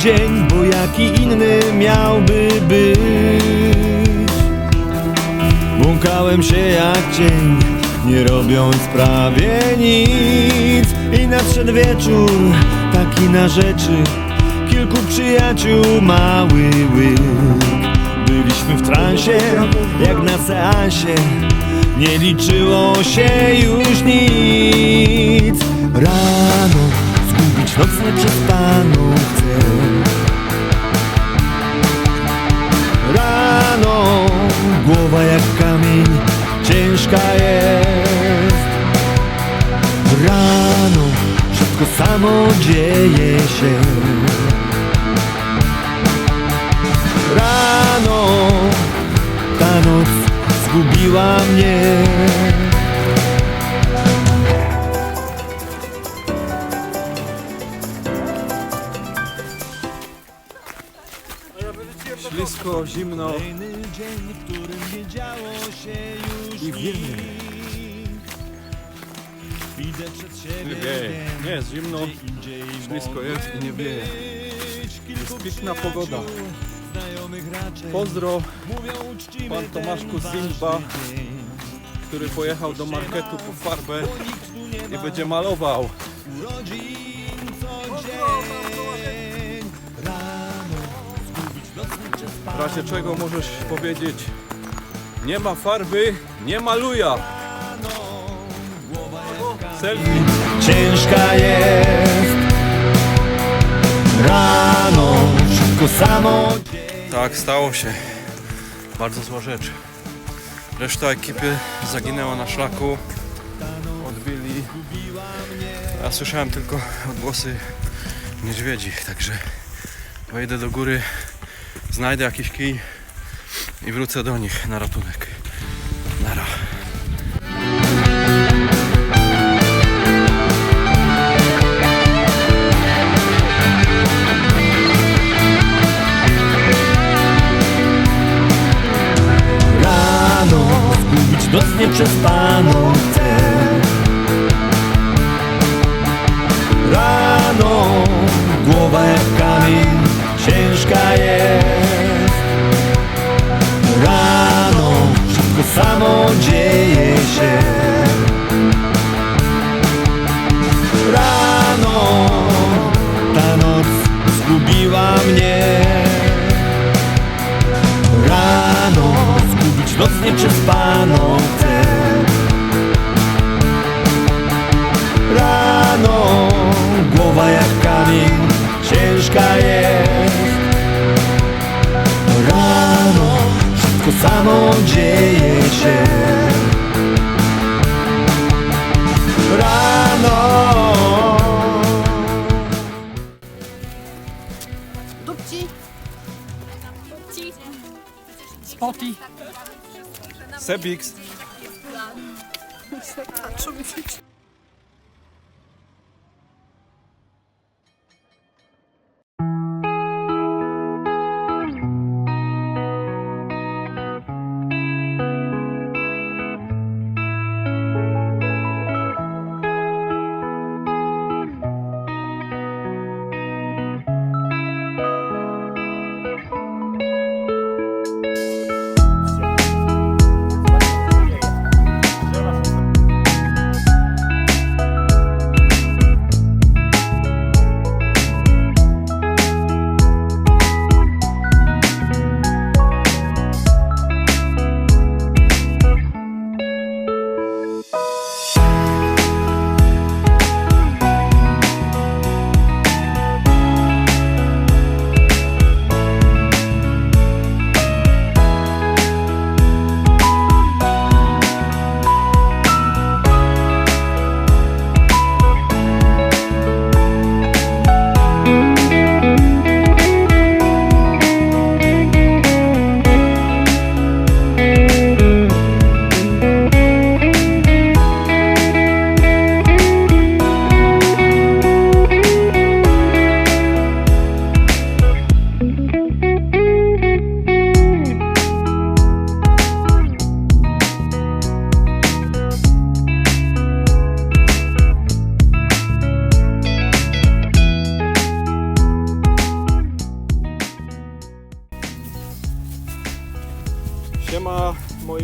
dzień, bo jaki inny miałby być. Błąkałem się jak cień, nie robiąc prawie nic. I nadszedł wieczór, taki na rzeczy Kilku przyjaciół, mały łyk. Byliśmy w transie, jak na seansie Nie liczyło się już nic. Rano zgubić nocne przespaną chcę ciężka jest. Rano wszystko samo dzieje się. Rano ta noc zgubiła mnie Ślisko, zimno i wilnie. Idę przed siebie, Nie wieje. Nie jest zimno, ślisko jest i nie wieje. Kilku piękna pogoda. Pozdro, pan Tomaszku Zimba. który pojechał do marketu po farbę i będzie malował. urodzin W razie czego możesz powiedzieć nie ma farby, nie maluja. Selfie. ciężka jest Rano wszystko samo Tak, stało się. Bardzo zła rzecz. Reszta ekipy zaginęła na szlaku. Odbili. Ja słyszałem tylko odgłosy niedźwiedzi, także wejdę do góry, znajdę jakiś kij i wrócę do nich na ratunek. Nara. Rano zgubić noc nieprzespaną dzieje się. Rano ta noc zgubiła mnie. Rano zgubić noc nieprzespaną chcę. Rano głowa jak kamień ciężka jest wszystko samo dzieje się Rano Dupci. Spoti. Sebix.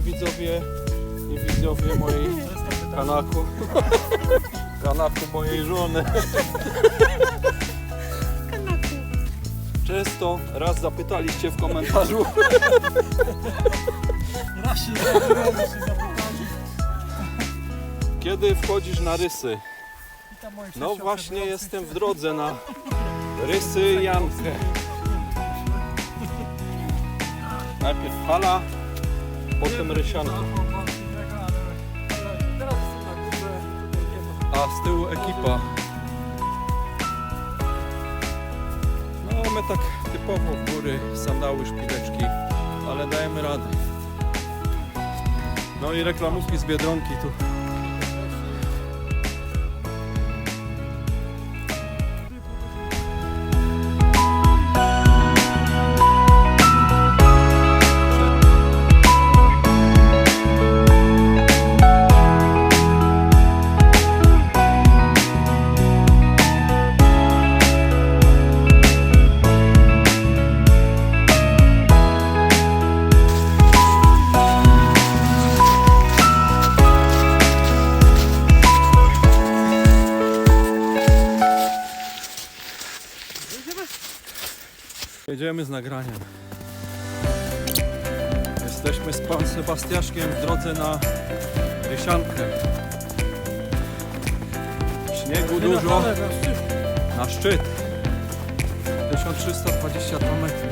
Widzowie i widzowie mojej kanaku. kanaku mojej żony. Często raz zapytaliście w komentarzu, Raz się kiedy wchodzisz na rysy. No właśnie jestem w drodze na rysy Jankę. Najpierw fala, potem rysianka. A z tyłu ekipa. No my tak typowo w góry, sandały, szpileczki, ale dajemy radę. No i reklamówki z Biedronki tu. Jedziemy z nagraniem. Jesteśmy z pan Sebastiaszkiem w drodze na Rysiankę. Śniegu dużo, na szczyt. 1322 metry.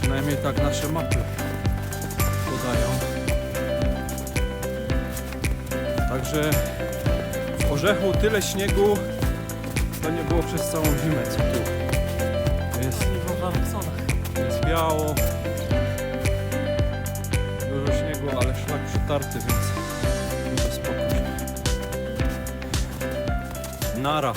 Przynajmniej tak nasze mapy podają. Także w Orzechu tyle śniegu to nie było przez całą zimę co tu. Jest Biało. Dużo śniegu, ale szlak przetarty, więc będzie spokój. Nara.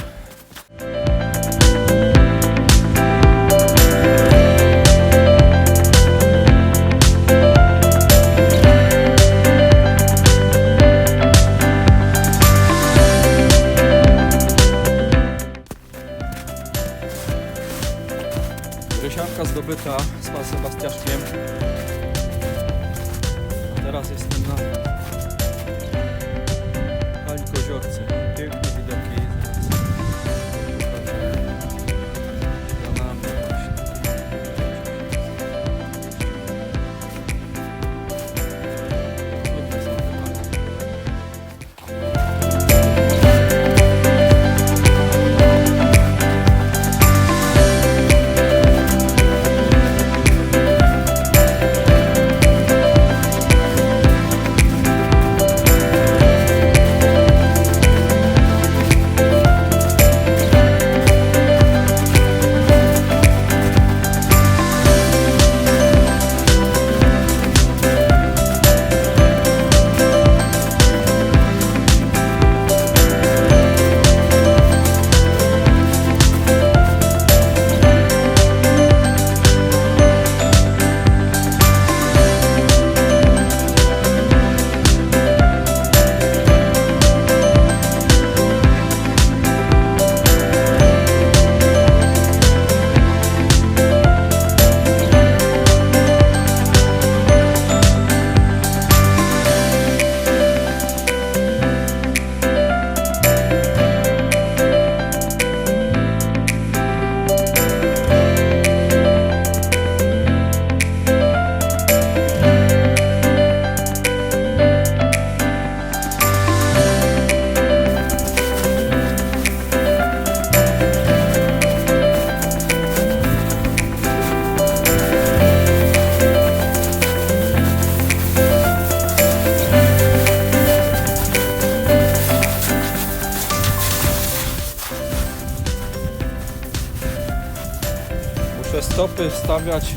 Muszę stopy stawiać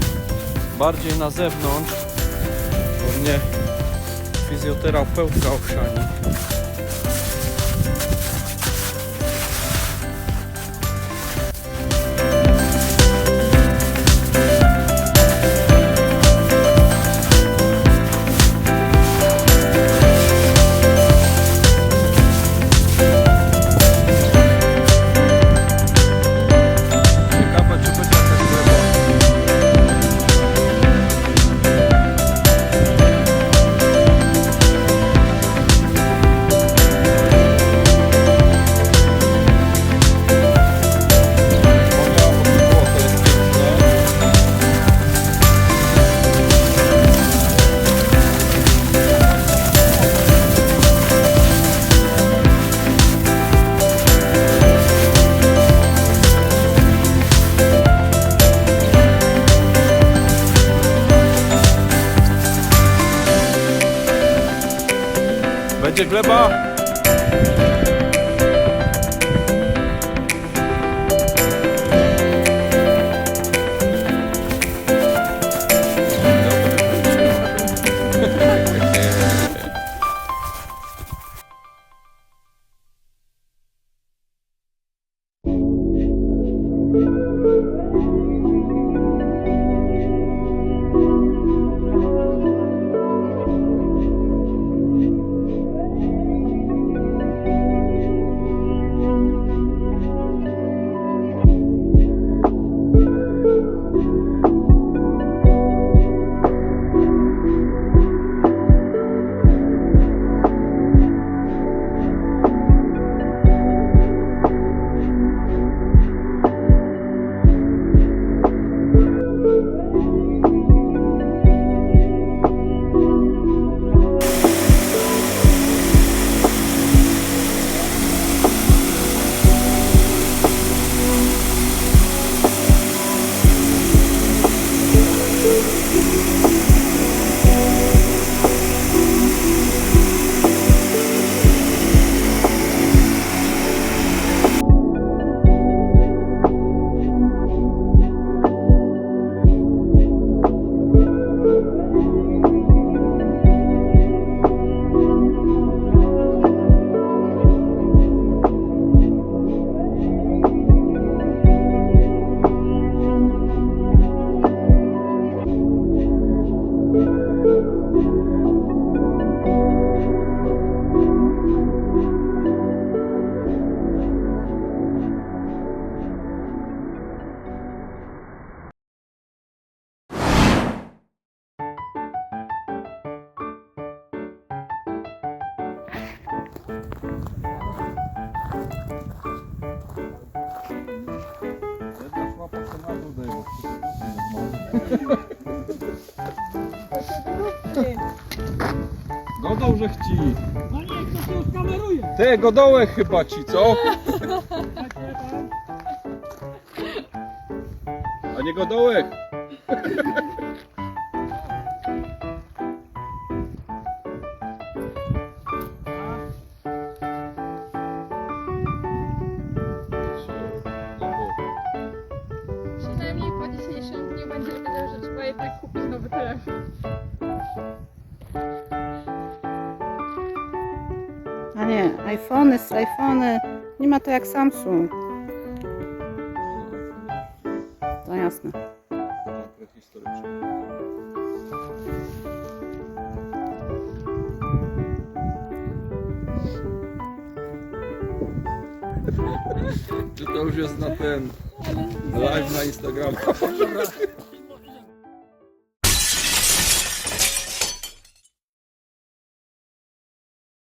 bardziej na zewnątrz, bo mnie fizjoterapeutka ochrzani. Godą, że chci. No nie, to się już kameruje. Te godołek chyba ci, co? A nie godołek. iPhony, z iPhony. Nie ma to jak Samsung. To jasne. Czy to już jest na ten live na Instagram?